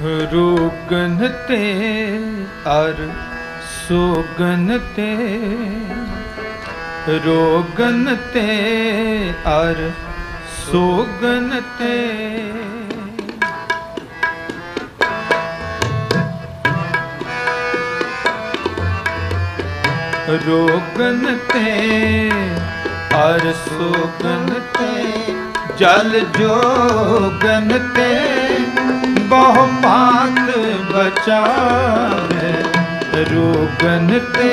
ਰੋਗਨ ਤੇ ਅਰ ਸੋਗਨ ਤੇ ਰੋਗਨ ਤੇ ਅਰ ਸੋਗਨ ਤੇ ਰੋਗਨ ਤੇ ਅਰ ਸੋਗਨ ਤੇ ਜਲ ਜੋਗਨ ਤੇ ਬਹੁ ਪਾਤ ਬਚਾਵੇ। ਰੋਗਨ ਤੇ,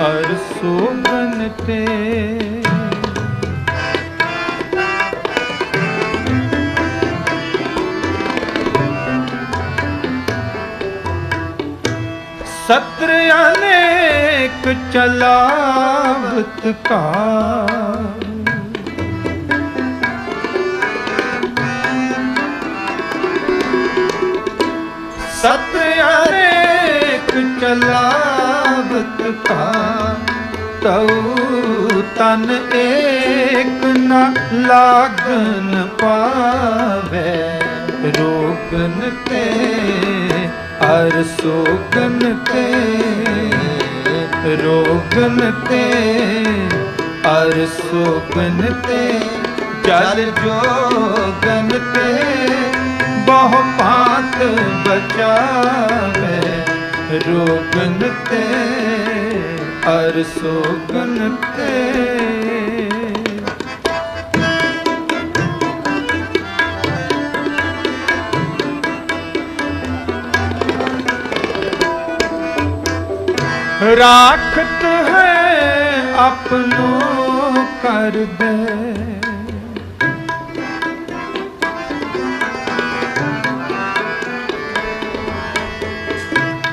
ਅਰ ਸੋਗਨ ਤੇ। ਸਤਰ ਅਨੇਕ ਚਲਾਵਤ ਕਾ ਸਤ ਅਨੇਕ ਚਲਾਵਤ ਕਾ ਤਉ ਤਨ ਏਕ ਨ ਲਾਗਨ ਪਾਵੇ। ਰੋਗਨ ਤੇ ਅਰ ਸੋਗਨ ਤੇ। ਰੋਗਨ ਤੇ ਅਰ ਸੋਗਨ ਤੇ। ਜਲ ਜੋਗਨ ਤੇ ਬਹੁ ਪਾਤ ਬਚਾਵੇ ਰੋਗਨ ਤੇ ਅਰ ਸੋਗਨ ਤੇ ਰਾਖਤ ਹੈ ਆਪਨੋ ਕਰ ਦੇ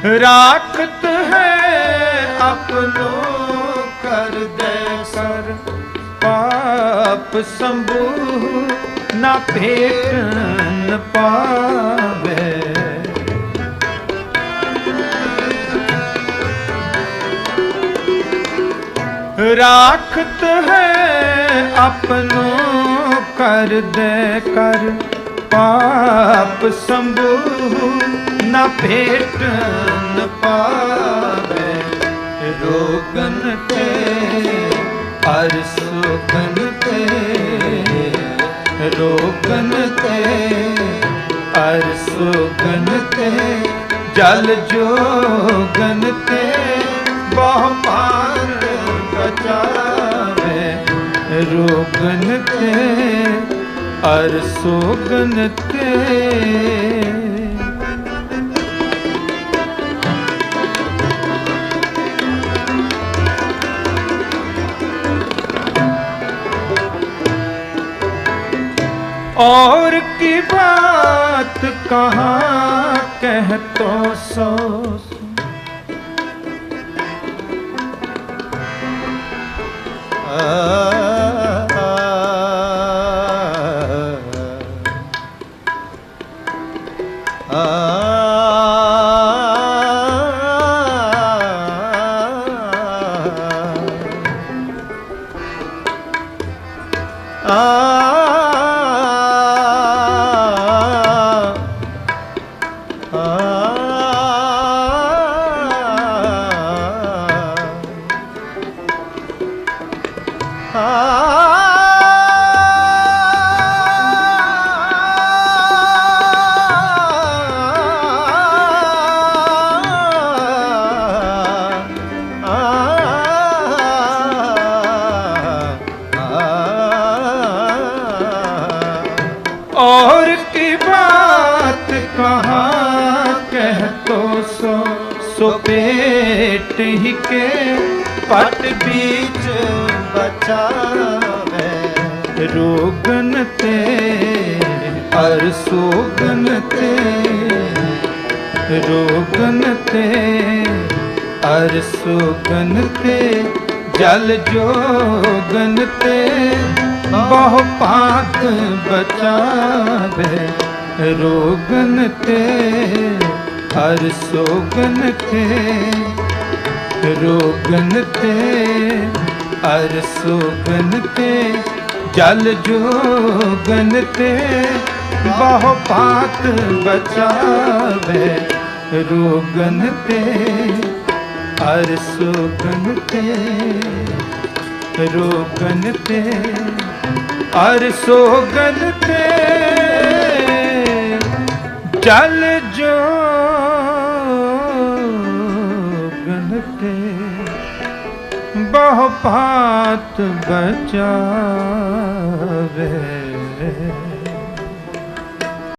ਰਾਖਤ ਹੈ ਆਪਨੋ ਕਰ ਦੇ ਸਰ। ਪਾਪ ਸੰਭੂ ਨਾ ਭੇਟਨ ਪਾਵੇ। ਰਾਖਤ ਹੈ ਆਪਨੋ ਕਰ ਦੇ ਕਰ। ਪਾਪ ਸੰਭੂ ਨਾ ਭੇਟਨ ਪਾਵੇ। ਰੋਗਨ ਤੇ ਹਰ ਸੁਖਨ ਤੇ, ਰੋਗਨ ਤੇ ਹਰ ਸੁਖਨ ਤੇ, ਜਲ ਜੋਗਨ ਤੇ ਬਹੁ ਪਾਰ ਬਚਾਵੇ। ਰੋਗਨ ਤੇ ਅਰ ਸੋਗਨ ਤੇ और की बात कहाँ कह तो सो ਆ ਆ कह तो सो सो पेट ही के पट बीच बचावे रोगन ते हर सोगन ते रोगन ते हर सोगन ते जल जोगन ते ਬਹੁ ਪਾਤ ਬਚਾਵੇ ਰੋਗਨ ਤੇ ਹਰ ਸੋਗਨ ਤੇ, ਰੋਗਨ ਤੇ ਹਰ ਸੋਗਨ ਤੇ, ਜਲ ਜੋਗਨ ਤੇ, ਬਹੁ ਪਾਤ ਬਚਾਵੇ ਰੋਗਨ ਤੇ ਹਰ ਸੁਗਨ ਤੇ, ਰੋਗਨ ਤੇ ਹਰ ਸੋਗਨ ਤੇ, ਜਲ ਤੇ ਬਹੁ ਪਾਤ ਬਚਾਵੇ।